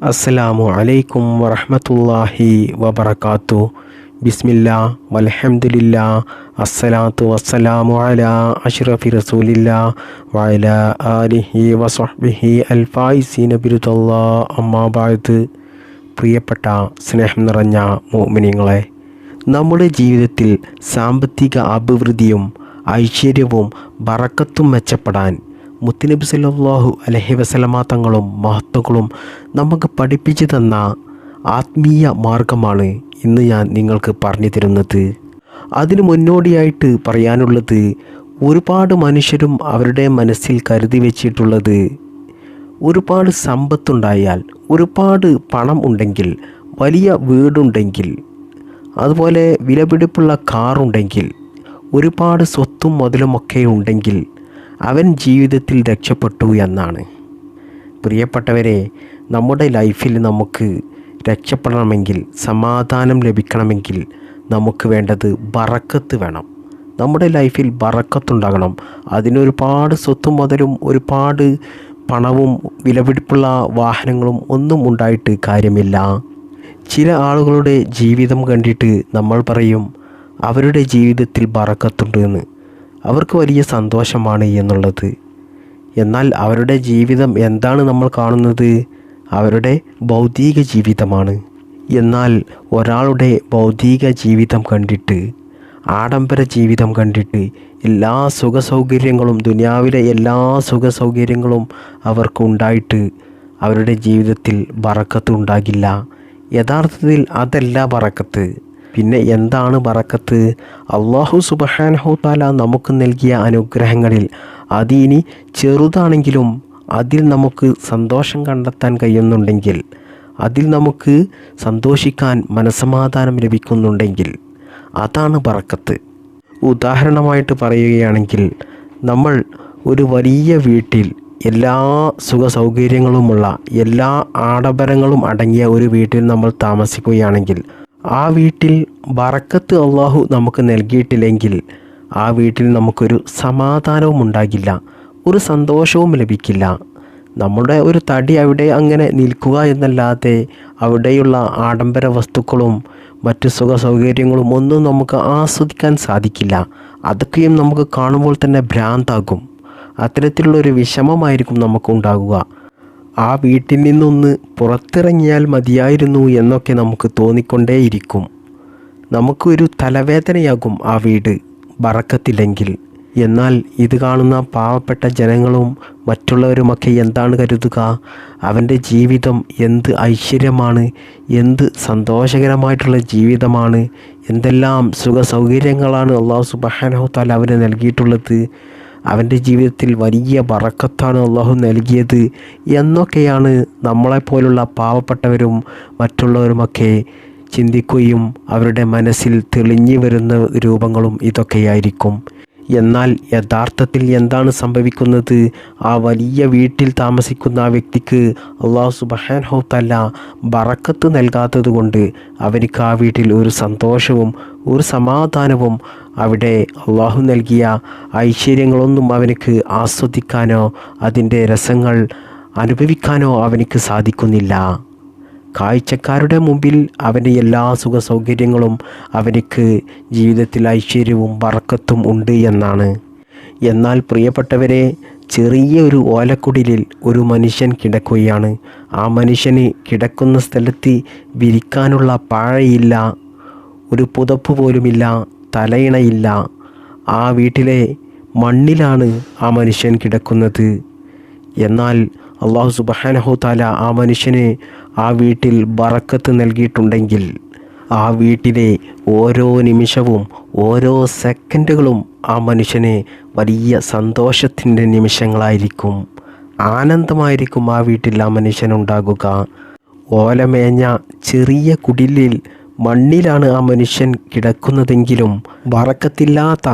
അസ്സലാമു അലൈക്കും വറഹമത്തല്ലാഹി വബർക്കാത്തു ബിസ്മില്ലാ വൽഹംദുലില്ലാ അസ്സലാത്തു വസ്സലാമു അലാ അഷ്റഫി റസൂലില്ലാ വഅലാ ആലിഹി വസ്വഹ്ബിഹി അൽഫായിസി ബിരുദല്ലാ അമ്മാ ബഅദ്. പ്രിയപ്പെട്ട സ്നേഹം നിറഞ്ഞ മോമിനിങ്ങളെ നമ്മുടെ ജീവിതത്തിൽ സാമ്പത്തിക അഭിവൃദ്ധിയും ഐശ്വര്യവും ബറക്കത്തും മെച്ചപ്പെടാൻ മുത്തുനബി സല്ലാഹു അലഹി വസല്ലമ തങ്ങളും മഹത്വങ്ങളും നമുക്ക് പഠിപ്പിച്ചു തന്ന ആത്മീയ മാർഗമാണ് ഇന്ന് ഞാൻ നിങ്ങൾക്ക് പറഞ്ഞു തരുന്നത്. അതിനു മുന്നോടിയായിട്ട് പറയാനുള്ളത് ഒരുപാട് മനുഷ്യരും അവരുടെ മനസ്സിൽ കരുതി വെച്ചിട്ടുള്ളത് ഒരുപാട് സമ്പത്തുണ്ടായാൽ ഒരുപാട് പണം ഉണ്ടെങ്കിൽ വലിയ വീടുണ്ടെങ്കിൽ അതുപോലെ വിലപിടിപ്പുള്ള കാറുണ്ടെങ്കിൽ ഒരുപാട് സ്വത്തും മുതലുമൊക്കെ ഉണ്ടെങ്കിൽ അവൻ ജീവിതത്തിൽ രക്ഷപ്പെട്ടു എന്നാണ്. പ്രിയപ്പെട്ടവരെ നമ്മുടെ ലൈഫിൽ നമുക്ക് രക്ഷപ്പെടണമെങ്കിൽ സമാധാനം ലഭിക്കണമെങ്കിൽ നമുക്ക് വേണ്ടത് ബറക്കത്ത് വേണം. നമ്മുടെ ലൈഫിൽ ബറക്കത്തുണ്ടാകണം. അതിനൊരുപാട് സ്വത്തും മുതലും ഒരുപാട് പണവും വിലപിടിപ്പുള്ള വാഹനങ്ങളും ഒന്നും ഉണ്ടായിട്ട് കാര്യമില്ല. ചില ആളുകളുടെ ജീവിതം കണ്ടിട്ട് നമ്മൾ പറയും അവരുടെ ജീവിതത്തിൽ ബറക്കത്തുണ്ട് എന്ന്. അവർക്ക് വലിയ സന്തോഷമാണ് എന്നുള്ളത്. എന്നാൽ അവരുടെ ജീവിതം എന്താണ് നമ്മൾ കാണുന്നത്? അവരുടെ ഭൗതിക ജീവിതമാണ്. എന്നാൽ ഒരാളുടെ ഭൗതിക ജീവിതം കണ്ടിട്ട് ആഡംബര ജീവിതം കണ്ടിട്ട് എല്ലാ സുഖ സൗകര്യങ്ങളും ദുനിയാവിലെ എല്ലാ സുഖ സൗകര്യങ്ങളും അവർക്കുണ്ടായിട്ട് അവരുടെ ജീവിതത്തിൽ ബറക്കത്ത് ഉണ്ടാകില്ല. യഥാർത്ഥത്തിൽ അതല്ല ബറക്കത്ത് പിന്നെ എന്താണ് ബറക്കത്ത് അള്ളാഹു സുബഹാനഹു താല നമുക്ക് നൽകിയ അനുഗ്രഹങ്ങളിൽ അതിനി ചെറുതാണെങ്കിലും അതിൽ നമുക്ക് സന്തോഷം കണ്ടെത്താൻ കഴിയുന്നുണ്ടെങ്കിൽ അതിൽ നമുക്ക് സന്തോഷിക്കാൻ മനസമാധാനം ലഭിക്കുന്നുണ്ടെങ്കിൽ അതാണ് ബറക്കത്ത് ഉദാഹരണമായിട്ട് പറയുകയാണെങ്കിൽ നമ്മൾ ഒരു വലിയ വീട്ടിൽ എല്ലാ സുഖ സൗകര്യങ്ങളുമുള്ള എല്ലാ ആഡംബരങ്ങളും അടങ്ങിയ ഒരു വീട്ടിൽ നമ്മൾ താമസിക്കുകയാണെങ്കിൽ ആ വീട്ടിൽ ബറക്കത്ത് അള്ളാഹു നമുക്ക് നൽകിയിട്ടില്ലെങ്കിൽ ആ വീട്ടിൽ നമുക്കൊരു സമാധാനവും ഉണ്ടാകില്ല ഒരു സന്തോഷവും ലഭിക്കില്ല. നമ്മുടെ ഒരു തടി അവിടെ അങ്ങനെ നിൽക്കുക എന്നല്ലാതെ അവിടെയുള്ള ആഡംബര വസ്തുക്കളും മറ്റ് സുഖ സൗകര്യങ്ങളും ഒന്നും നമുക്ക് ആസ്വദിക്കാൻ സാധിക്കില്ല. അതൊക്കെയും നമുക്ക് കാണുമ്പോൾ തന്നെ ഭ്രാന്താകും. അത്തരത്തിലുള്ളൊരു വിഷമമായിരിക്കും നമുക്ക് ഉണ്ടാകുക. ആ വീട്ടിൽ നിന്നൊന്ന് പുറത്തിറങ്ങിയാൽ മതിയായിരുന്നു എന്നൊക്കെ നമുക്ക് തോന്നിക്കൊണ്ടേയിരിക്കും. നമുക്കൊരു തലവേദനയാകും ആ വീട് ബറക്കത്തില്ലെങ്കിൽ എന്നാൽ ഇത് കാണുന്ന പാവപ്പെട്ട ജനങ്ങളും മറ്റുള്ളവരുമൊക്കെ എന്താണ് കരുതുക? അവന്റെ ജീവിതം എന്ത് ഐശ്വര്യമാണ്? എന്ത് സന്തോഷകരമായിട്ടുള്ള ജീവിതമാണ്? എന്തെല്ലാം സുഖ സൗകര്യങ്ങളാണ് അള്ളാഹു സുബഹാനഹുത്താൽ താല അവന് നൽകിയിട്ടുള്ളത്? അവന്റെ ജീവിതത്തിൽ വലിയ വറക്കത്താണ് അള്ളാഹു നൽകിയത് എന്നൊക്കെയാണ് നമ്മളെപ്പോലുള്ള പാവപ്പെട്ടവരും മറ്റുള്ളവരുമൊക്കെ ചിന്തിക്കുകയും അവരുടെ മനസ്സിൽ തെളിഞ്ഞു വരുന്ന രൂപങ്ങളും ഇതൊക്കെയായിരിക്കും. എന്നാൽ യഥാർത്ഥത്തിൽ എന്താണ് സംഭവിക്കുന്നത്? ആ വലിയ വീട്ടിൽ താമസിക്കുന്ന ആ വ്യക്തിക്ക് അള്ളാഹു സുബഹാൻ ഹൗത്തല്ല ബറക്കത്ത് നൽകാത്തത് കൊണ്ട് അവർക്ക് ആ വീട്ടിൽ ഒരു സന്തോഷവും ഒരു സമാധാനവും അവിടെ അള്ളാഹു നൽകിയ ഐശ്വര്യങ്ങളൊന്നും അവനക്ക് ആസ്വദിക്കാനോ അതിന്റെ രസങ്ങൾ അനുഭവിക്കാനോ അവനക്ക് സാധിക്കുന്നില്ല. കാഴ്ചക്കാരുടെ മുമ്പിൽ അവന്റെ എല്ലാ സുഖ സൗകര്യങ്ങളും അവർക്ക് ജീവിതത്തിൽ ഐശ്വര്യവും വറക്കത്തും ഉണ്ട് എന്നാണ്. എന്നാൽ പ്രിയപ്പെട്ടവരെ ചെറിയ ഒരു ഓലക്കുടിലിൽ ഒരു മനുഷ്യൻ കിടക്കുകയാണ്. ആ മനുഷ്യന് കിടക്കുന്ന സ്ഥലത്ത് വിരിക്കാനുള്ള പാഴയില്ല ഒരു പുതപ്പ് പോലുമില്ല തലയിണയില്ല. ആ വീട്ടിലെ മണ്ണിലാണ് ആ മനുഷ്യൻ കിടക്കുന്നത്. എന്നാൽ അള്ളാഹു സുബഹാനഹു താല ആ മനുഷ്യന് ആ വീട്ടിൽ ബറക്കത്ത് നൽകിയിട്ടുണ്ടെങ്കിൽ ആ വീട്ടിലെ ഓരോ നിമിഷവും ഓരോ സെക്കൻഡുകളും ആ മനുഷ്യന് വലിയ സന്തോഷത്തിന്റെ നിമിഷങ്ങളായിരിക്കും. ആനന്ദമായിരിക്കും ആ വീട്ടിൽ ആ മനുഷ്യനുണ്ടാകുക ഓലമേഞ്ഞ ചെറിയ കുടിലിൽ മണ്ണിലാണ് ആ മനുഷ്യൻ കിടക്കുന്നതെങ്കിലും വറക്കത്തില്ലാത്ത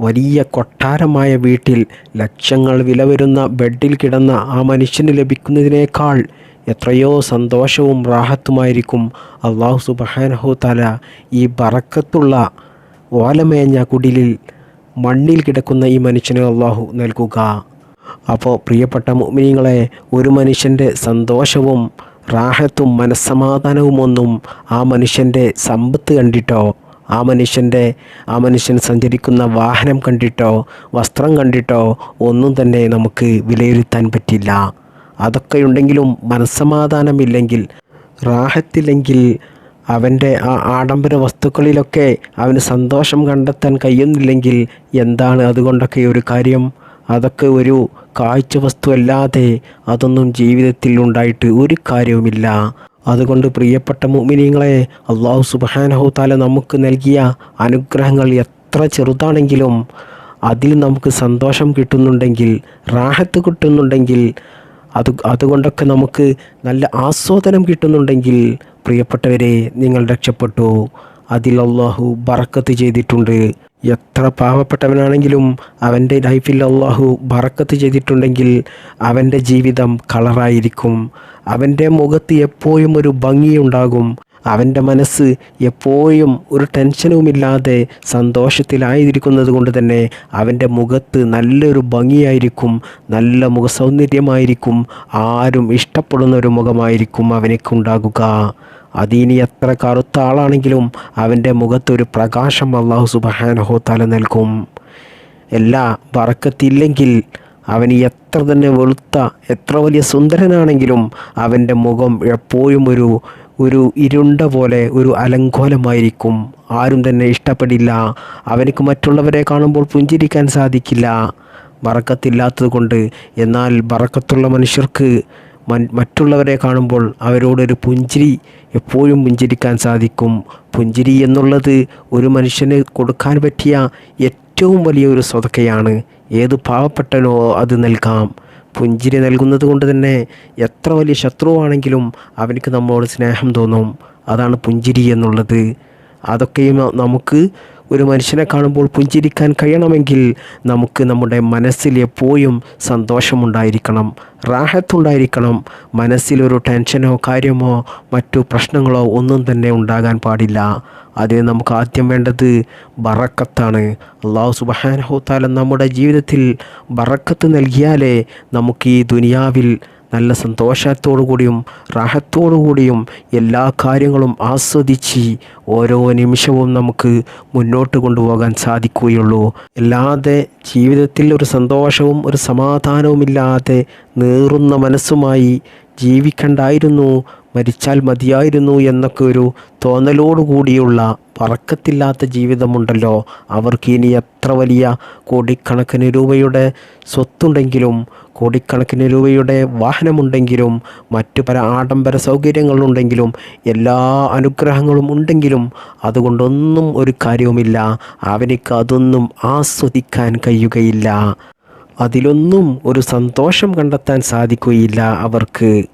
വലിയ കൊട്ടാരമായ വീട്ടിൽ ലക്ഷങ്ങൾ വില വരുന്ന ബെഡിൽ കിടന്ന ആ മനുഷ്യന് ലഭിക്കുന്നതിനേക്കാൾ എത്രയോ സന്തോഷവും റാഹത്തുമായിരിക്കും അള്ളാഹു സുബഹാനഹു തല ഈ ബറക്കത്തുള്ള ഓലമേഞ്ഞ കുടിലിൽ മണ്ണിൽ കിടക്കുന്ന ഈ മനുഷ്യന് അള്ളാഹു നൽകുക. അപ്പോൾ പ്രിയപ്പെട്ട മുമിനിങ്ങളെ ഒരു മനുഷ്യന്റെ സന്തോഷവും റാഹത്തും മനസ്സമാധാനവും ഒന്നും ആ മനുഷ്യന്റെ സമ്പത്ത് കണ്ടിട്ടോ? ആ മനുഷ്യന്റെ ആ മനുഷ്യൻ സഞ്ചരിക്കുന്ന വാഹനം കണ്ടിട്ടോ? വസ്ത്രം കണ്ടിട്ടോ? ഒന്നും തന്നെ നമുക്ക് വിലയിരുത്താൻ പറ്റില്ല. അതൊക്കെയുണ്ടെങ്കിലും മനസ്സമാധാനമില്ലെങ്കിൽ റാഹത്തില്ലെങ്കിൽ അവന്റെ ആ ആഡംബര വസ്തുക്കളിലൊക്കെ അവന് സന്തോഷം കണ്ടെത്താൻ കഴിയുന്നില്ലെങ്കിൽ എന്താണ് അതുകൊണ്ടൊക്കെ ഒരു കാര്യം? അതൊക്കെ ഒരു കാഴ്ച വസ്തു അല്ലാതെ അതൊന്നും ജീവിതത്തിൽ ഉണ്ടായിട്ട് ഒരു കാര്യവുമില്ല. അതുകൊണ്ട് പ്രിയപ്പെട്ട മുമിനിങ്ങളെ അള്ളാഹു സുബാനഹു താല നമുക്ക് നൽകിയ അനുഗ്രഹങ്ങൾ എത്ര ചെറുതാണെങ്കിലും അതിൽ നമുക്ക് സന്തോഷം കിട്ടുന്നുണ്ടെങ്കിൽ റാഹത്ത് കിട്ടുന്നുണ്ടെങ്കിൽ അത് അതുകൊണ്ടൊക്കെ നമുക്ക് നല്ല ആസ്വാദനം കിട്ടുന്നുണ്ടെങ്കിൽ പ്രിയപ്പെട്ടവരെ നിങ്ങൾ രക്ഷപ്പെട്ടു. അതിൽ അള്ളാഹു ബറക്കത്ത് ചെയ്തിട്ടുണ്ട്. എത്ര പാവപ്പെട്ടവനാണെങ്കിലും അവന്റെ ലൈഫിൽ അള്ളാഹു ബറക്കത്ത് ചെയ്തിട്ടുണ്ടെങ്കിൽ അവന്റെ ജീവിതം കളറായിരിക്കും. അവന്റെ മുഖത്ത് എപ്പോഴും ഒരു ഭംഗിയുണ്ടാകും. അവന്റെ മനസ്സ് എപ്പോഴും ഒരു ടെൻഷനുമില്ലാതെ സന്തോഷത്തിലായിരിക്കുന്നത് കൊണ്ട് തന്നെ അവന്റെ മുഖത്ത് നല്ലൊരു ഭംഗിയായിരിക്കും നല്ല മുഖസൗന്ദര്യമായിരിക്കും ആരും ഇഷ്ടപ്പെടുന്ന ഒരു മുഖമായിരിക്കും അവനക്കുണ്ടാകുക. അതിനി എത്ര കറുത്ത ആളാണെങ്കിലും അവന്റെ മുഖത്തൊരു പ്രകാശം അള്ളാഹു സുബഹാനഹോ തല നൽകും. എല്ലാ വറക്കത്തില്ലെങ്കിൽ അവന് എത്ര തന്നെ വെളുത്ത എത്ര വലിയ സുന്ദരനാണെങ്കിലും അവന്റെ മുഖം എപ്പോഴും ഒരു ഒരു ഇരുണ്ട പോലെ ഒരു അലങ്കോലമായിരിക്കും. ആരും തന്നെ ഇഷ്ടപ്പെടില്ല. അവനക്ക് മറ്റുള്ളവരെ കാണുമ്പോൾ പുഞ്ചിരിക്കാൻ സാധിക്കില്ല. ബറക്കത്തില്ലാത്തതുകൊണ്ട് എന്നാൽ ബറക്കത്തുള്ള മനുഷ്യർക്ക് മറ്റുള്ളവരെ കാണുമ്പോൾ അവരോടൊരു പുഞ്ചിരി എപ്പോഴും പുഞ്ചിരിക്കാൻ സാധിക്കും. പുഞ്ചിരി എന്നുള്ളത് ഒരു മനുഷ്യന് കൊടുക്കാൻ പറ്റിയ ഏറ്റവും വലിയൊരു സ്വതക്കയാണ്. ഏത് പാവപ്പെട്ടനോ അത് നൽകാം. പുഞ്ചിരി നൽകുന്നത് കൊണ്ട് തന്നെ എത്ര വലിയ ശത്രുവാണെങ്കിലും അവനക്ക് നമ്മളോട് സ്നേഹം തോന്നും. അതാണ് പുഞ്ചിരി എന്നുള്ളത്. അതൊക്കെയും നമുക്ക് ഒരു മനുഷ്യനെ കാണുമ്പോൾ പുഞ്ചിരിക്കാൻ കഴിയണമെങ്കിൽ നമുക്ക് നമ്മുടെ മനസ്സിൽ എപ്പോഴും സന്തോഷമുണ്ടായിരിക്കണം റാഹത്തുണ്ടായിരിക്കണം. മനസ്സിലൊരു ടെൻഷനോ കാര്യമോ മറ്റു പ്രശ്നങ്ങളോ ഒന്നും തന്നെ ഉണ്ടാകാൻ പാടില്ല. അതിന് നമുക്ക് ആദ്യം വേണ്ടത് ബറക്കത്താണ്. അള്ളാഹു സുബഹാനഹുത്താല നമ്മുടെ ജീവിതത്തിൽ ബറക്കത്ത് നൽകിയാലേ നമുക്ക് ഈ ദുനിയാവിൽ നല്ല സന്തോഷത്തോടു കൂടിയും റാഹത്തോടു കൂടിയും എല്ലാ കാര്യങ്ങളും ആസ്വദിച്ച് ഓരോ നിമിഷവും നമുക്ക് മുന്നോട്ട് കൊണ്ടുപോകാൻ സാധിക്കുകയുള്ളൂ. അല്ലാതെ ജീവിതത്തിൽ ഒരു സന്തോഷവും ഒരു സമാധാനവുമില്ലാതെ നീറുന്ന മനസ്സുമായി ജീവിക്കണ്ടായിരുന്നു മരിച്ചാൽ മതിയായിരുന്നു എന്നൊക്കെ ഒരു തോന്നലോടുകൂടിയുള്ള പറക്കത്തില്ലാത്ത ജീവിതമുണ്ടല്ലോ. അവർക്ക് ഇനി എത്ര വലിയ കോടിക്കണക്കിന് രൂപയുടെ സ്വത്തുണ്ടെങ്കിലും കോടിക്കണക്കിന് രൂപയുടെ വാഹനമുണ്ടെങ്കിലും മറ്റു പല ആഡംബര സൗകര്യങ്ങളുണ്ടെങ്കിലും എല്ലാ അനുഗ്രഹങ്ങളും ഉണ്ടെങ്കിലും അതുകൊണ്ടൊന്നും ഒരു കാര്യവുമില്ല. അവനിക്ക് അതൊന്നും ആസ്വദിക്കാൻ കഴിയുകയില്ല. അതിലൊന്നും ഒരു സന്തോഷം കണ്ടെത്താൻ സാധിക്കുകയില്ല അവർക്ക്.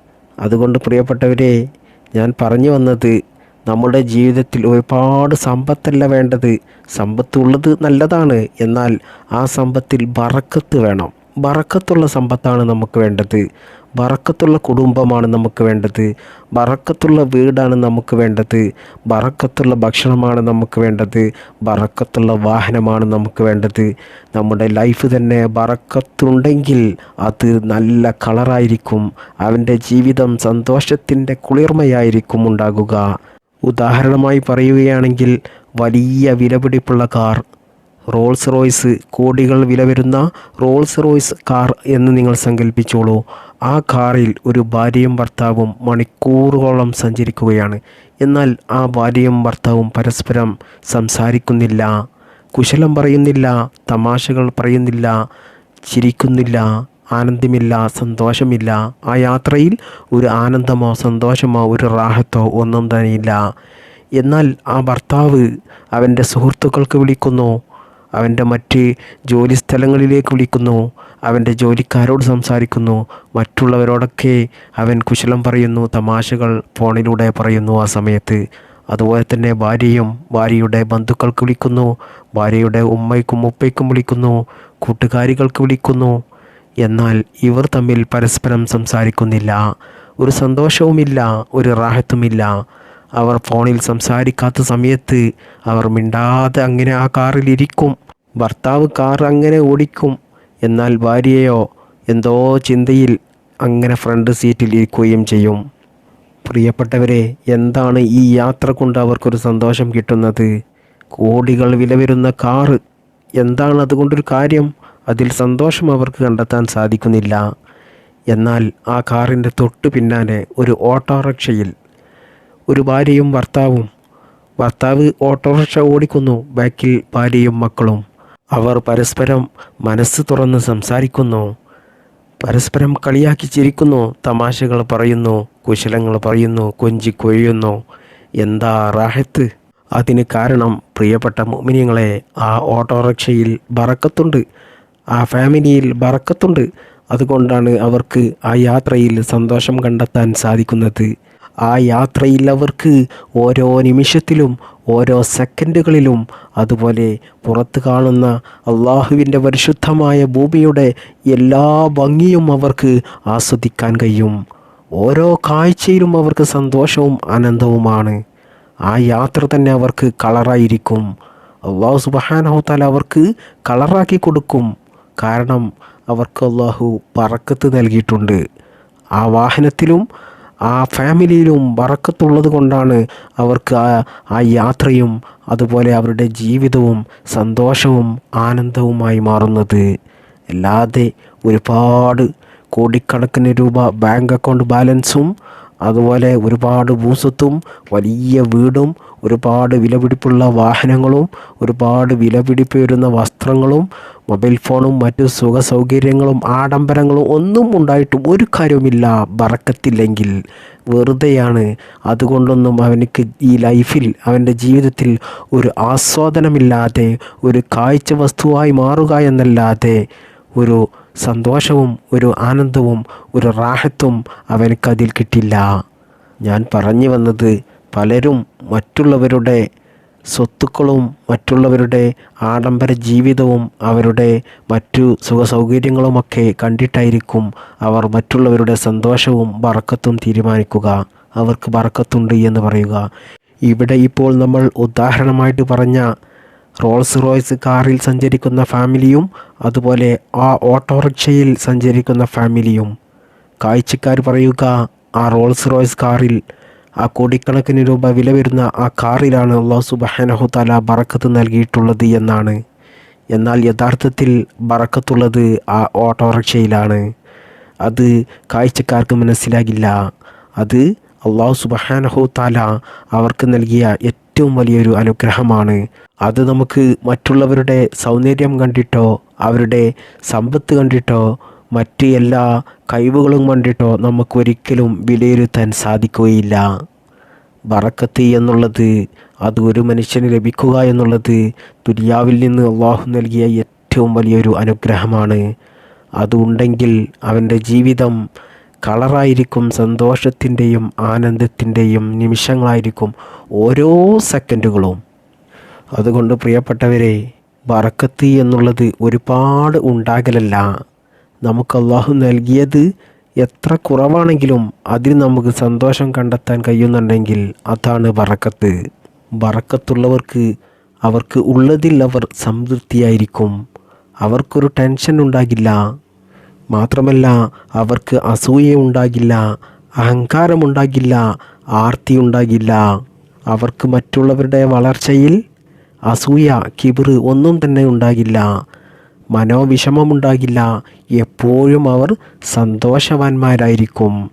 അതുകൊണ്ട് പ്രിയപ്പെട്ടവരെ ഞാൻ പറഞ്ഞു വന്നത് നമ്മുടെ ജീവിതത്തിൽ ഒരുപാട് സമ്പത്തല്ല വേണ്ടത്. സമ്പത്ത് ഉള്ളത് നല്ലതാണ്. എന്നാൽ ആ സമ്പത്തിൽ ബറക്കത്ത് വേണം. ബറക്കത്തുള്ള സമ്പത്താണ് നമുക്ക് വേണ്ടത്. ബറക്കത്തുള്ള കുടുംബമാണ് നമുക്ക് വേണ്ടത്. ബറക്കത്തുള്ള വീടാണ് നമുക്ക് വേണ്ടത്. ബറക്കത്തുള്ള ഭക്ഷണമാണ് നമുക്ക് വേണ്ടത്. ബറക്കത്തുള്ള വാഹനമാണ് നമുക്ക് വേണ്ടത്. നമ്മുടെ ലൈഫ് തന്നെ ബറക്കത്തുണ്ടെങ്കിൽ അത് നല്ല കളറായിരിക്കും. അവന്റെ ജീവിതം സന്തോഷത്തിന്റെ കുളിർമയായിരിക്കും ഉണ്ടാകുക. ഉദാഹരണമായി പറയുകയാണെങ്കിൽ വലിയ വിലപിടിപ്പുള്ള കാർ റോൾസ് റോയ്സ് കോടികൾ വില വരുന്ന റോൾസ് റോയ്സ് കാർ എന്ന് നിങ്ങൾ സങ്കല്പിച്ചോളൂ ആ കാറിൽ ഒരു ഭാര്യയും ഭർത്താവും മണിക്കൂറുകളോളം സഞ്ചരിക്കുകയാണ്. എന്നാൽ ആ ഭാര്യയും ഭർത്താവും പരസ്പരം സംസാരിക്കുന്നില്ല കുശലം പറയുന്നില്ല തമാശകൾ പറയുന്നില്ല ചിരിക്കുന്നില്ല ആനന്ദമില്ല സന്തോഷമില്ല. ആ യാത്രയിൽ ഒരു ആനന്ദമോ സന്തോഷമോ ഒരു റാഹത്തോ ഒന്നും തന്നെയില്ല. എന്നാൽ ആ ഭർത്താവ് അവന്റെ സുഹൃത്തുക്കൾക്ക് വിളിക്കുന്നു അവന്റെ മറ്റ് ജോലി സ്ഥലങ്ങളിലേക്ക് വിളിക്കുന്നു അവന്റെ ജോലിക്കാരോട് സംസാരിക്കുന്നു. മറ്റുള്ളവരോടൊക്കെ അവൻ കുശലം പറയുന്നു. തമാശകൾ ഫോണിലൂടെ പറയുന്നു ആ സമയത്ത്. അതുപോലെ തന്നെ ഭാര്യയും ഭാര്യയുടെ ബന്ധുക്കൾക്ക് വിളിക്കുന്നു. ഭാര്യയുടെ ഉമ്മയ്ക്കും ഉപ്പയ്ക്കും വിളിക്കുന്നു. കൂട്ടുകാരികൾക്ക് വിളിക്കുന്നു. എന്നാൽ ഇവർ തമ്മിൽ പരസ്പരം സംസാരിക്കുന്നില്ല. ഒരു സന്തോഷവുമില്ല ഒരു റാഹത്തുമില്ല. അവർ ഫോണിൽ സംസാരിക്കാത്ത സമയത്ത് അവർ മിണ്ടാതെ അങ്ങനെ ആ കാറിലിരിക്കും. ഭർത്താവ് കാർ അങ്ങനെ ഓടിക്കും. എന്നാൽ ഭാര്യയോ എന്തോ ചിന്തയിൽ അങ്ങനെ ഫ്രണ്ട് സീറ്റിൽ ഇരിക്കുകയും ചെയ്യും. പ്രിയപ്പെട്ടവരെ എന്താണ് ഈ യാത്ര കൊണ്ട് അവർക്കൊരു സന്തോഷം കിട്ടുന്നത്? കോടികൾ വില വരുന്ന കാറ് എന്താണ് അതുകൊണ്ടൊരു കാര്യം? അതിൽ സന്തോഷം അവർക്ക് കണ്ടെത്താൻ സാധിക്കുന്നില്ല. എന്നാൽ ആ കാറിന്റെ തൊട്ടു പിന്നാലെ ഒരു ഓട്ടോറിക്ഷയിൽ ഒരു ഭാര്യയും ഭർത്താവും. ഭർത്താവ് ഓട്ടോറിക്ഷ ഓടിക്കുന്നു ബാക്കിൽ ഭാര്യയും മക്കളും. അവർ പരസ്പരം മനസ്സ് തുറന്ന് സംസാരിക്കുന്നു പരസ്പരം കളിയാക്കി ചിരിക്കുന്നു തമാശകൾ പറയുന്നു കുശലങ്ങൾ പറയുന്നു കൊഞ്ചി കൊഴിയുന്നു. എന്താ റാഹത്ത്? അതിന് കാരണം പ്രിയപ്പെട്ട മോമിനിയങ്ങളെ ആ ഓട്ടോറിക്ഷയിൽ ബറക്കത്തുണ്ട്. ആ ഫാമിലിയിൽ ബറക്കത്തുണ്ട്. അതുകൊണ്ടാണ് അവർക്ക് ആ യാത്രയിൽ സന്തോഷം കണ്ടെത്താൻ സാധിക്കുന്നത്. ആ യാത്രയിൽ അവർക്ക് ഓരോ നിമിഷത്തിലും ഓരോ സെക്കൻഡുകളിലും അതുപോലെ പുറത്ത് കാണുന്ന അള്ളാഹുവിന്റെ പരിശുദ്ധമായ ഭൂമിയുടെ എല്ലാ ഭംഗിയും അവർക്ക് ആസ്വദിക്കാൻ കഴിയും. ഓരോ കാഴ്ചയിലും അവർക്ക് സന്തോഷവും ആനന്ദവുമാണ്. ആ യാത്ര തന്നെ അവർക്ക് കളറായിരിക്കും. അള്ളാഹു സുബഹാനഹുത്താല അവർക്ക് കളറാക്കി കൊടുക്കും. കാരണം അവർക്ക് അള്ളാഹു പറക്കത്ത് നൽകിയിട്ടുണ്ട്. ആ വാഹനത്തിലും ആ ഫാമിലിയിലും വറക്കത്തുള്ളത് കൊണ്ടാണ് അവർക്ക് ആ ആ യാത്രയും അതുപോലെ അവരുടെ ജീവിതവും സന്തോഷവും ആനന്ദവുമായി മാറുന്നത്. അല്ലാതെ ഒരുപാട് കോടിക്കണക്കിന് രൂപ ബാങ്ക് അക്കൗണ്ട് ബാലൻസും അതുപോലെ ഒരുപാട് ഭൂസ്വത്തും വലിയ വീടും ഒരുപാട് വിലപിടിപ്പുള്ള വാഹനങ്ങളും ഒരുപാട് വിലപിടിപ്പ് വരുന്ന വസ്ത്രങ്ങളും മൊബൈൽ ഫോണും മറ്റു സുഖ സൗകര്യങ്ങളും ആഡംബരങ്ങളും ഒന്നും ഉണ്ടായിട്ടും ഒരു കാര്യവുമില്ല. ബറക്കത്തില്ലെങ്കിൽ വെറുതെയാണ്. അതുകൊണ്ടൊന്നും അവനക്ക് ഈ ലൈഫിൽ അവന്റെ ജീവിതത്തിൽ ഒരു ആസ്വാദനമില്ലാതെ ഒരു കാഴ്ച വസ്തുവായി മാറുക എന്നല്ലാതെ ഒരു സന്തോഷവും ഒരു ആനന്ദവും ഒരു റാഹത്വം അവനക്കതിൽ കിട്ടില്ല. ഞാൻ പറഞ്ഞു വന്നത് പലരും മറ്റുള്ളവരുടെ സ്വത്തുക്കളും മറ്റുള്ളവരുടെ ആഡംബര ജീവിതവും അവരുടെ മറ്റു സുഖ സൗകര്യങ്ങളുമൊക്കെ കണ്ടിട്ടായിരിക്കും അവർ മറ്റുള്ളവരുടെ സന്തോഷവും വറക്കത്തും തീരുമാനിക്കുക. അവർക്ക് വറക്കത്തുണ്ട് എന്ന് പറയുക. ഇവിടെ ഇപ്പോൾ നമ്മൾ ഉദാഹരണമായിട്ട് പറഞ്ഞ റോൾസ് റോയ്സ് കാറിൽ സഞ്ചരിക്കുന്ന ഫാമിലിയും അതുപോലെ ആ ഓട്ടോറിക്ഷയിൽ സഞ്ചരിക്കുന്ന ഫാമിലിയും. കാഴ്ചക്കാർ പറയുക ആ റോൾസ് റോയ്സ് കാറിൽ ആ കോടിക്കണക്കിന് രൂപ വില വരുന്ന ആ കാറിലാണ് അള്ളാഹു സുബഹാനഹു താല ബറക്കത്ത് നൽകിയിട്ടുള്ളത് എന്നാണ്. എന്നാൽ യഥാർത്ഥത്തിൽ ബറക്കത്തുള്ളത് ആ ഓട്ടോറിക്ഷയിലാണ്. അത് കാഴ്ചക്കാർക്ക് മനസ്സിലാകില്ല. അത് അള്ളാഹു സുബഹാനഹു താല അവർക്ക് നൽകിയ ഏറ്റവും വലിയൊരു അനുഗ്രഹമാണ്. അത് നമുക്ക് മറ്റുള്ളവരുടെ സൗന്ദര്യം കണ്ടിട്ടോ അവരുടെ സമ്പത്ത് കണ്ടിട്ടോ മറ്റ് എല്ലാ കഴിവുകളും കണ്ടിട്ടോ നമുക്കൊരിക്കലും വിലയിരുത്താൻ സാധിക്കുകയില്ല. ബറക്കത്ത് എന്നുള്ളത് അത് ഒരു മനുഷ്യന് ലഭിക്കുക എന്നുള്ളത് ദുര്യാവിൽ നിന്ന് അള്ളാഹു നൽകിയ ഏറ്റവും വലിയൊരു അനുഗ്രഹമാണ്. അതുണ്ടെങ്കിൽ അവന്റെ ജീവിതം കളറായിരിക്കും സന്തോഷത്തിന്റെയും ആനന്ദത്തിന്റെയും നിമിഷങ്ങളായിരിക്കും ഓരോ സെക്കൻഡുകളും. അതുകൊണ്ട് പ്രിയപ്പെട്ടവരെ ബറക്കത്ത് എന്നുള്ളത് ഒരുപാട് ഉണ്ടാകലല്ല. നമുക്ക് അള്ളാഹു നൽകിയത് എത്ര കുറവാണെങ്കിലും അതിൽ നമുക്ക് സന്തോഷം കണ്ടെത്താൻ കഴിയുന്നുണ്ടെങ്കിൽ അതാണ് ബറക്കത്ത്. ബറക്കത്തുള്ളവർക്ക് അവർക്ക് ഉള്ളതിൽ അവർ സംതൃപ്തിയായിരിക്കും. അവർക്കൊരു ടെൻഷൻ ഉണ്ടാകില്ല. മാത്രമല്ല അവർക്ക് അസൂയ ഉണ്ടാകില്ല അഹങ്കാരമുണ്ടാകില്ല ആർത്തി ഉണ്ടാകില്ല. അവർക്ക് മറ്റുള്ളവരുടെ വളർച്ചയിൽ അസൂയ കിബിറ് ഒന്നും തന്നെ ഉണ്ടാകില്ല. മനോവിഷമമുണ്ടാകില്ല എപ്പോഴും അവർ സന്തോഷവാന്മാരായിരിക്കും.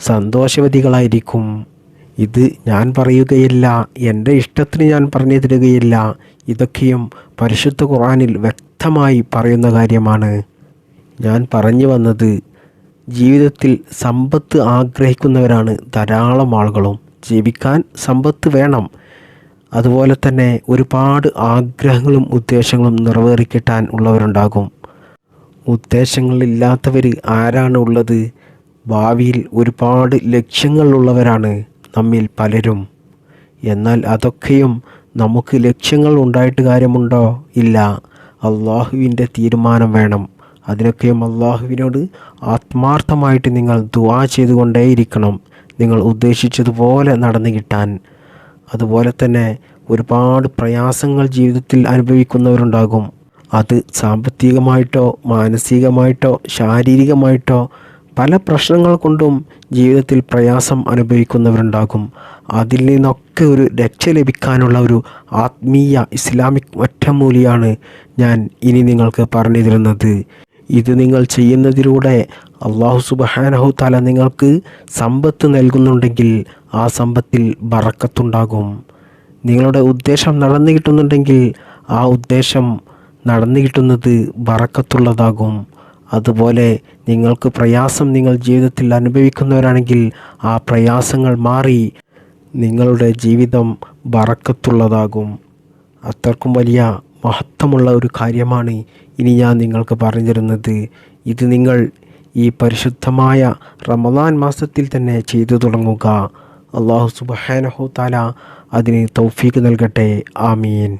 സന്തോഷവതികളായിരിക്കും. ഇത് ഞാൻ പറയുകയില്ല എന്റെ ഇഷ്ടത്തിന് ഞാൻ പറഞ്ഞു തരികയില്ല. ഇതൊക്കെയും പരിശുദ്ധ ഖുറാനിൽ വ്യക്തമായി പറയുന്ന കാര്യമാണ്. ഞാൻ പറഞ്ഞു വന്നത് ജീവിതത്തിൽ സമ്പത്ത് ആഗ്രഹിക്കുന്നവരാണ് ധാരാളം ആളുകളും. ജീവിക്കാൻ സമ്പത്ത് വേണം. അതുപോലെ തന്നെ ഒരുപാട് ആഗ്രഹങ്ങളും ഉദ്ദേശങ്ങളും നിറവേറിക്കിട്ടാൻ ഉള്ളവരുണ്ടാകും. ഉദ്ദേശങ്ങളില്ലാത്തവർ ആരാണ് ഉള്ളത്? ഭാവിയിൽ ഒരുപാട് ലക്ഷ്യങ്ങളുള്ളവരാണ് നമ്മിൽ പലരും. എന്നാൽ അതൊക്കെയും നമുക്ക് ലക്ഷ്യങ്ങൾ ഉണ്ടായിട്ട് കാര്യമുണ്ടോ? ഇല്ല. അള്ളാഹുവിന്റെ തീരുമാനം വേണം. അതിനൊക്കെയും അള്ളാഹുവിനോട് ആത്മാർത്ഥമായിട്ട് നിങ്ങൾ ദുവാ ചെയ്തുകൊണ്ടേയിരിക്കണം. നിങ്ങൾ ഉദ്ദേശിച്ചതുപോലെ നടന്നു കിട്ടാൻ. അതുപോലെ തന്നെ ഒരുപാട് പ്രയാസങ്ങൾ ജീവിതത്തിൽ അനുഭവിക്കുന്നവരുണ്ടാകും. അത് സാമ്പത്തികമായിട്ടോ മാനസികമായിട്ടോ ശാരീരികമായിട്ടോ പല പ്രശ്നങ്ങൾ കൊണ്ടും ജീവിതത്തിൽ പ്രയാസം അനുഭവിക്കുന്നവരുണ്ടാകും. അതിൽ നിന്നൊക്കെ ഒരു രക്ഷ ലഭിക്കാനുള്ള ഒരു ആത്മീയ ഇസ്ലാമിക് ഒറ്റമൂലിയാണ് ഞാൻ ഇനി നിങ്ങൾക്ക് പറഞ്ഞു തരുന്നത് ഇത് നിങ്ങൾ ചെയ്യുന്നതിലൂടെ അള്ളാഹു സുബഹാനഹു തല നിങ്ങൾക്ക് സമ്പത്ത് നൽകുന്നുണ്ടെങ്കിൽ ആ സമ്പത്തിൽ ബറക്കത്തുണ്ടാകും. നിങ്ങളുടെ ഉദ്ദേശം നടന്നു കിട്ടുന്നുണ്ടെങ്കിൽ ആ ഉദ്ദേശം നടന്നു കിട്ടുന്നത് ബറക്കത്തുള്ളതാകും. അതുപോലെ നിങ്ങൾക്ക് പ്രയാസം നിങ്ങൾ ജീവിതത്തിൽ അനുഭവിക്കുന്നവരാണെങ്കിൽ ആ പ്രയാസങ്ങൾ മാറി നിങ്ങളുടെ ജീവിതം ബറക്കത്തുള്ളതാകും. അത്രക്കും വലിയ മഹത്വമുള്ള ഒരു കാര്യമാണ് ഇനി ഞാൻ നിങ്ങൾക്ക് പറഞ്ഞു തരുന്നത്. ഇത് നിങ്ങൾ ഈ പരിശുദ്ധമായ റമദാൻ മാസത്തിൽ തന്നെ ചെയ്തു തുടങ്ങുക. അള്ളാഹു സുബഹാനഹു താല അതിന് തൗഫീക്ക് നൽകട്ടെ. ആമീൻ.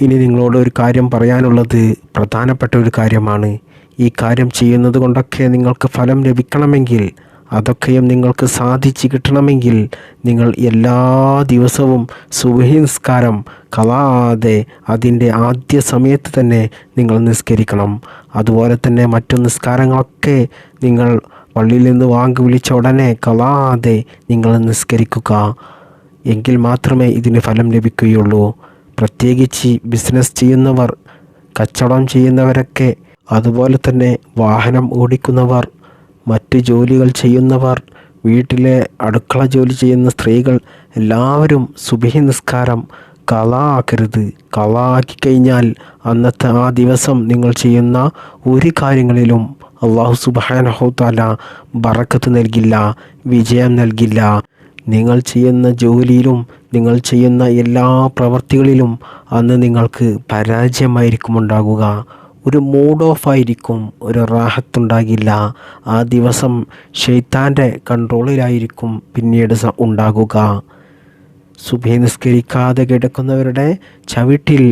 ഇനി നിങ്ങളോട് ഒരു കാര്യം പറയാനുള്ളത് പ്രധാനപ്പെട്ട ഒരു കാര്യമാണ്. ഈ കാര്യം ചെയ്യുന്നത് കൊണ്ടൊക്കെ നിങ്ങൾക്ക് ഫലം ലഭിക്കണമെങ്കിൽ അതൊക്കെയും നിങ്ങൾക്ക് സാധിച്ചു കിട്ടണമെങ്കിൽ നിങ്ങൾ എല്ലാ ദിവസവും സുബഹി നിസ്കാരം കളാതെ അതിന്റെ ആദ്യ സമയത്ത് തന്നെ നിങ്ങൾ നിസ്കരിക്കണം. അതുപോലെ തന്നെ മറ്റു നിസ്കാരങ്ങളൊക്കെ നിങ്ങൾ പള്ളിയിൽ നിന്ന് വാങ്ങി വിളിച്ച ഉടനെ കളാതെ നിങ്ങൾ നിസ്കരിക്കുക. എങ്കിൽ മാത്രമേ ഇതിന് ഫലം ലഭിക്കുകയുള്ളൂ. പ്രത്യേകിച്ച് ബിസിനസ് ചെയ്യുന്നവർ കച്ചവടം ചെയ്യുന്നവരൊക്കെ അതുപോലെ തന്നെ വാഹനം ഓടിക്കുന്നവർ മറ്റ് ജോലികൾ ചെയ്യുന്നവർ വീട്ടിലെ അടുക്കള ജോലി ചെയ്യുന്ന സ്ത്രീകൾ എല്ലാവരും സുബഹി നിസ്കാരം കള ആക്കരുത് കള ആക്കി കഴിഞ്ഞാൽ അന്നത്തെ ആ ദിവസം നിങ്ങൾ ചെയ്യുന്ന ഒരു കാര്യങ്ങളിലും അള്ളാഹു സുബാനഹുത്താല ബറക്കത്ത് നൽകില്ല വിജയം നൽകില്ല. നിങ്ങൾ ചെയ്യുന്ന ജോലിയിലും നിങ്ങൾ ചെയ്യുന്ന എല്ലാ പ്രവർത്തികളിലും അന്ന് നിങ്ങൾക്ക് പരാജയമായിരിക്കും ഉണ്ടാകുക. ഒരു മൂഡ് ഓഫ് ആയിരിക്കും ഒരു റാഹത്തുണ്ടാകില്ല. ആ ദിവസം ഷെയ്ത്താന്റെ കൺട്രോളിലായിരിക്കും പിന്നീട് ഉണ്ടാകുക. സുബഹി നിസ്കരിക്കാതെ കിടക്കുന്നവരുടെ ചവിട്ടിൽ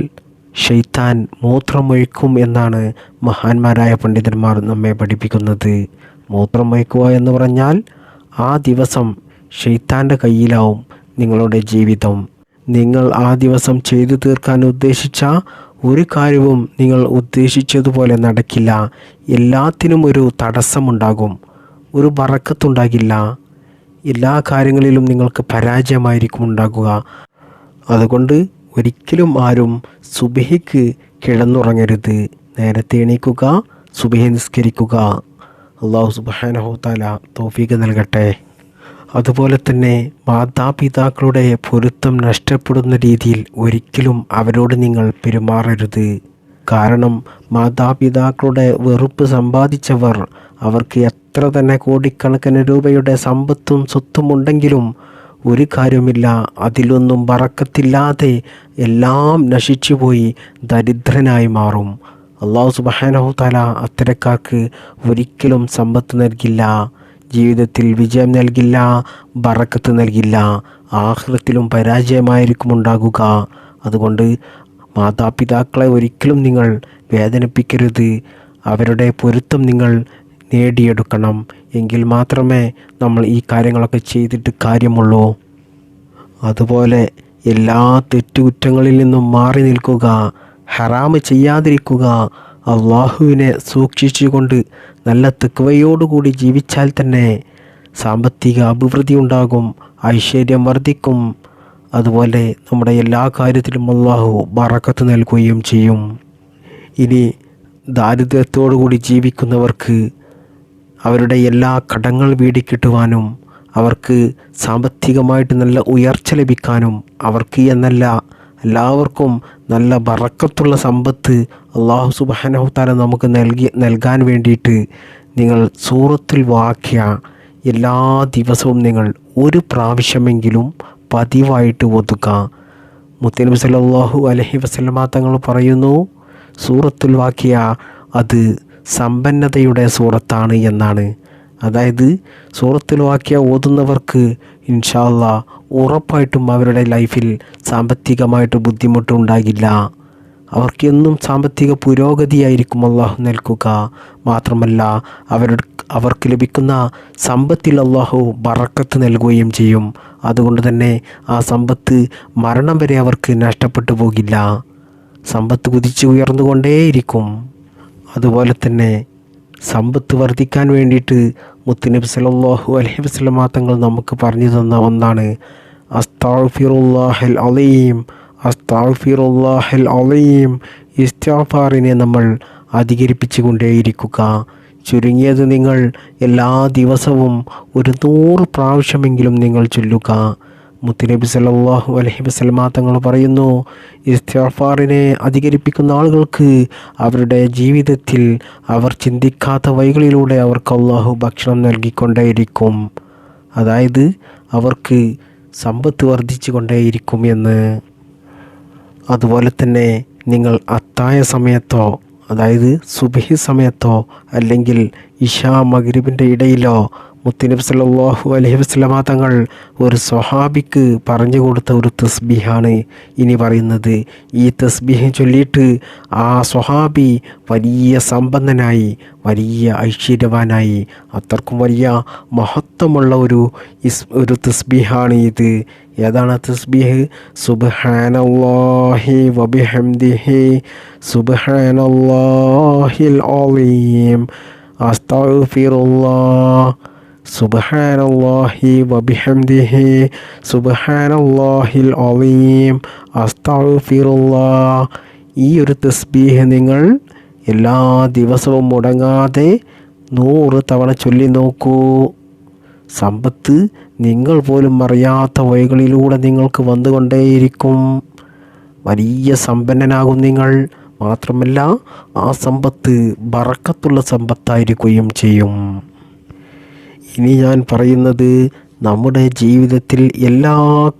ഷെയ്ത്താൻ മൂത്രമൊഴിക്കും എന്നാണ് മഹാന്മാരായ പണ്ഡിതന്മാർ നമ്മെ പഠിപ്പിക്കുന്നത്. മൂത്രമൊഴിക്കുക എന്ന് പറഞ്ഞാൽ ആ ദിവസം ഷെയ്ത്താന്റെ കയ്യിലാവും നിങ്ങളുടെ ജീവിതം. നിങ്ങൾ ആ ദിവസം ചെയ്തു തീർക്കാൻ ഉദ്ദേശിച്ച ഒരു കാര്യവും നിങ്ങൾ ഉദ്ദേശിച്ചതുപോലെ നടക്കില്ല. എല്ലാത്തിനും ഒരു തടസ്സമുണ്ടാകും. ഒരു വറക്കത്തുണ്ടാകില്ല. എല്ലാ കാര്യങ്ങളിലും നിങ്ങൾക്ക് പരാജയമായിരിക്കും ഉണ്ടാകുക. അതുകൊണ്ട് ഒരിക്കലും ആരും സുബഹിക്ക് കിടന്നുറങ്ങരുത്. നേരത്തെ എണീക്കുക സുബഹി നിസ്കരിക്കുക. അള്ളാഹു സുബാനഹു താല തോഫീക്ക് നൽകട്ടെ. അതുപോലെ തന്നെ മാതാപിതാക്കളുടെ പൊരുത്തം നഷ്ടപ്പെടുന്ന രീതിയിൽ ഒരിക്കലും അവരോട് നിങ്ങൾ പെരുമാറരുത്. കാരണം മാതാപിതാക്കളുടെ വെറുപ്പ് സമ്പാദിച്ചവർ അവർക്ക് എത്ര തന്നെ കോടിക്കണക്കിന് രൂപയുടെ സമ്പത്തും സ്വത്തും ഉണ്ടെങ്കിലും ഒരു കാര്യമില്ല അതിലൊന്നും പറക്കത്തില്ലാതെ എല്ലാം നശിച്ചുപോയി ദരിദ്രനായി മാറും. അള്ളാഹു സുബാനഹു തല അത്തരക്കാർക്ക് ഒരിക്കലും സമ്പത്ത് നൽകില്ല. ജീവിതത്തിൽ വിജയം നൽകില്ല ബറക്കത്ത് നൽകില്ല ആഹ്ലത്തിലും പരാജയമായിരിക്കും ഉണ്ടാകുക അതുകൊണ്ട് മാതാപിതാക്കളെ ഒരിക്കലും നിങ്ങൾ വേദനിപ്പിക്കരുത്. അവരുടെ പൊരുത്തം നിങ്ങൾ നേടിയെടുക്കണം. എങ്കിൽ മാത്രമേ നമ്മൾ ഈ കാര്യങ്ങളൊക്കെ ചെയ്തിട്ട് കാര്യമുള്ളൂ. അതുപോലെ എല്ലാ തെറ്റുകുറ്റങ്ങളിൽ നിന്നും മാറി നിൽക്കുക ഹറാമ് ചെയ്യാതിരിക്കുക അള്ളാഹുവിനെ സൂക്ഷിച്ചുകൊണ്ട് നല്ല തെക്കുവയോടുകൂടി ജീവിച്ചാൽ തന്നെ സാമ്പത്തിക അഭിവൃദ്ധി ഉണ്ടാകും ഐശ്വര്യം വർദ്ധിക്കും. അതുപോലെ നമ്മുടെ എല്ലാ കാര്യത്തിലും അള്ളാഹു ബറക്കത്ത് നൽകുകയും ചെയ്യും. ഇനി ദാരിദ്ര്യത്തോടുകൂടി ജീവിക്കുന്നവർക്ക് അവരുടെ എല്ലാ കടങ്ങൾ വീടിക്കിട്ടുവാനും അവർക്ക് സാമ്പത്തികമായിട്ട് നല്ല ഉയർച്ച ലഭിക്കാനും അവർക്ക് എന്നല്ല എല്ലാവർക്കും നല്ല ബറക്കത്തുള്ള സമ്പത്ത് അള്ളാഹു സുബാനഹുത്താല നമുക്ക് നൽകി നൽകാൻ വേണ്ടിയിട്ട് നിങ്ങൾ സൂറത്തിൽ വാക്യ എല്ലാ ദിവസവും നിങ്ങൾ ഒരു പ്രാവശ്യമെങ്കിലും പതിവായിട്ട് ഒതുക്കുക മുത്തനബി സല്ലാഹു അലഹി വസ്ലമ തങ്ങൾ പറയുന്നു സൂറത്തുൽ വാക്യ അത് സമ്പന്നതയുടെ സൂറത്താണ് എന്നാണ്. അതായത് സൂറത്തുൽ വാക്യ ഓതുന്നവർക്ക് ഇൻഷാല്ല ഉറപ്പായിട്ടും അവരുടെ ലൈഫിൽ സാമ്പത്തികമായിട്ട് ബുദ്ധിമുട്ടുണ്ടാകില്ല. അവർക്കെന്നും സാമ്പത്തിക പുരോഗതിയായിരിക്കും അള്ളാഹു നൽകുക. മാത്രമല്ല അവരുടെ അവർക്ക് ലഭിക്കുന്ന സമ്പത്തിൽ അള്ളാഹു ബറക്കത്ത് നൽകുകയും ചെയ്യും. അതുകൊണ്ട് തന്നെ ആ സമ്പത്ത് മരണം വരെ അവർക്ക് നഷ്ടപ്പെട്ടു പോകില്ല. സമ്പത്ത് കുതിച്ച് ഉയർന്നുകൊണ്ടേയിരിക്കും. അതുപോലെ തന്നെ സമ്പത്ത് വർദ്ധിക്കാൻ വേണ്ടിയിട്ട് മുത്തുനബി സലാഹു അലഹി വസല്ലമ തങ്ങൾ നമുക്ക് പറഞ്ഞു തന്ന ഒന്നാണ് അസ്താഫിറുല്ലാഹൽ അലീം. അസ്താഫിറുല്ലാഹൽ അലീം. ഇസ്താഫാറിനെ നമ്മൾ അധികരിപ്പിച്ചു കൊണ്ടേയിരിക്കുക ചുരുങ്ങിയത് നിങ്ങൾ എല്ലാ ദിവസവും ഒരു നൂറ് പ്രാവശ്യമെങ്കിലും നിങ്ങൾ ചൊല്ലുക. മുത്തുനബി സലാഹു അലഹി വസല്ലമ തങ്ങൾ പറയുന്നു ഇസ്തിഗ്ഫാറിനെ അധികരിപ്പിക്കുന്ന ആളുകൾക്ക് അവരുടെ ജീവിതത്തിൽ അവർ ചിന്തിക്കാത്ത വഴികളിലൂടെ അവർക്ക് അള്ളാഹു ഭക്ഷണം നൽകിക്കൊണ്ടേയിരിക്കും. അതായത് അവർക്ക് സമ്പത്ത് വർദ്ധിച്ചു കൊണ്ടേയിരിക്കും എന്ന്. അതുപോലെ തന്നെ നിങ്ങൾ അത്തായ സമയത്തോ അതായത് സുബഹി സമയത്തോ അല്ലെങ്കിൽ ഇഷാ മഗ്രിബിന്റെ ഇടയിലോ മുത്തുനബി സല്ലാഹു അലഹി വസല്ലമ തങ്ങൾ ഒരു സ്വഹാബിക്ക് പറഞ്ഞു കൊടുത്ത ഒരു തസ്ബിഹാണ് ഇനി പറയുന്നത്. ഈ തസ്ബിഹ് ചൊല്ലിയിട്ട് ആ സ്വഹാബി വലിയ സമ്പന്നനായി വലിയ ഐശ്വര്യവാനായി അത്രക്കും വലിയ മഹത്വമുള്ള ഒരു ഇസ് ഒരു തസ്ബിഹാണ് ഇത്. ഏതാണ് തസ്ബിഹ്? സുബ്ഹാനല്ലാഹി വബിഹംദിഹി സുബ്ഹാനല്ലാഹിൽ അലീം അസ്തഗ്ഫിറുല്ലാഹ്. സുബ്ഹാനല്ലാഹി വബിഹംദിഹി സുബ്ഹാനല്ലാഹിൽ അലീം. അസ്തഗ്ഫിറുല്ലാഹ് ഈ ഒരു തസ്ബീഹ് നിങ്ങൾ എല്ലാ ദിവസവും മുടങ്ങാതെ നൂറ് തവണ ചൊല്ലി നോക്കൂ. സമ്പത്ത് നിങ്ങൾ പോലും അറിയാത്ത വഴികളിലൂടെ നിങ്ങൾക്ക് വന്നുകൊണ്ടേയിരിക്കും. വലിയ സമ്പന്നനാകും നിങ്ങൾ. മാത്രമല്ല ആ സമ്പത്ത് ബറക്കത്തുള്ള സമ്പത്തായിരിക്കുകയും ചെയ്യും. ഇനി ഞാൻ പറയുന്നത് നമ്മുടെ ജീവിതത്തിൽ എല്ലാ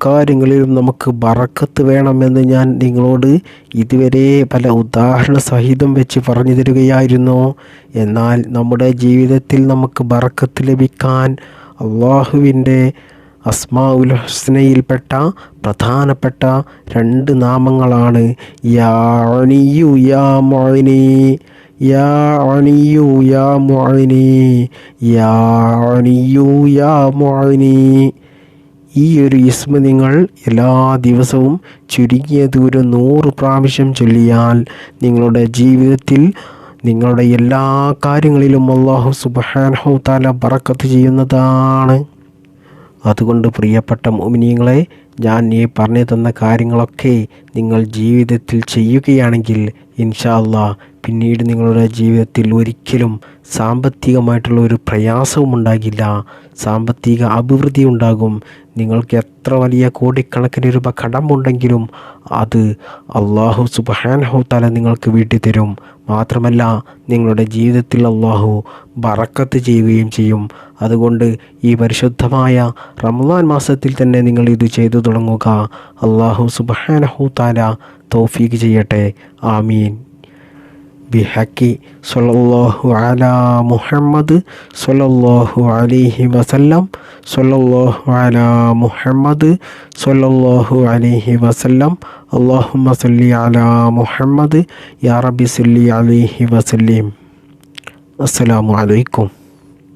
കാര്യങ്ങളിലും നമുക്ക് ബറക്കത്ത് വേണമെന്ന് ഞാൻ നിങ്ങളോട് ഇതുവരെ പല ഉദാഹരണ സഹിതം വെച്ച് പറഞ്ഞു തരികയായിരുന്നു. എന്നാൽ നമ്മുടെ ജീവിതത്തിൽ നമുക്ക് ബറക്കത്ത് ലഭിക്കാൻ അള്ളാഹുവിന്റെ അസ്മാ ഉൽ ഹുസ്നയിൽപ്പെട്ട പ്രധാനപ്പെട്ട രണ്ട് നാമങ്ങളാണ്. യാ യാ മൊഴിനി യാ യാ മൊഴിനി യാ യാ മൊഴിനി ഈ ഒരു ഇസ്മ നിങ്ങൾ എല്ലാ ദിവസവും ചുരുങ്ങിയത് ഒരു നൂറ് പ്രാവശ്യം ചൊല്ലിയാൽ നിങ്ങളുടെ ജീവിതത്തിൽ നിങ്ങളുടെ എല്ലാ കാര്യങ്ങളിലും അള്ളാഹു സുബാനഹു താല ബറക്കത്ത് ചെയ്യുന്നതാണ്. അതുകൊണ്ട് പ്രിയപ്പെട്ട മോമിനിയങ്ങളെ ഞാൻ ഈ പറഞ്ഞു തന്ന കാര്യങ്ങളൊക്കെ നിങ്ങൾ ജീവിതത്തിൽ ചെയ്യുകയാണെങ്കിൽ ഇൻഷാ അള്ളാ പിന്നീട് നിങ്ങളുടെ ജീവിതത്തിൽ ഒരിക്കലും സാമ്പത്തികമായിട്ടുള്ള ഒരു പ്രയാസവും ഉണ്ടാകില്ല. സാമ്പത്തിക അഭിവൃദ്ധി ഉണ്ടാകും. നിങ്ങൾക്ക് എത്ര വലിയ കോടിക്കണക്കിന് രൂപ കടമുണ്ടെങ്കിലും അത് അള്ളാഹു സുബാൻഹു തല നിങ്ങൾക്ക് വീട്ടി തരും. മാത്രമല്ല നിങ്ങളുടെ ജീവിതത്തിൽ അള്ളാഹു ബറക്കത്ത് ചെയ്യുകയും ചെയ്യും. അതുകൊണ്ട് ഈ പരിശുദ്ധമായ റംസാൻ മാസത്തിൽ തന്നെ നിങ്ങൾ ഇത് ചെയ്തു തുടങ്ങുക. അള്ളാഹു സുബാനഹു താല തോഫീക്ക് ചെയ്യട്ടെ. ആമീൻ. ബിഹക്കി സല്ലല്ലാഹു അലാ മുഹമ്മദ് സല്ലല്ലാഹു അലൈഹി വസല്ലം സല്ലല്ലാഹു അലാ മുഹമ്മദ് സല്ലല്ലാഹു അലൈഹി വസല്ലം. അല്ലാഹുമ്മ സല്ലി അലാ മുഹമ്മദ് യാ റബി സല്ലി അലൈഹി വസല്ലീം. അസ്സലാമു അലൈക്കും.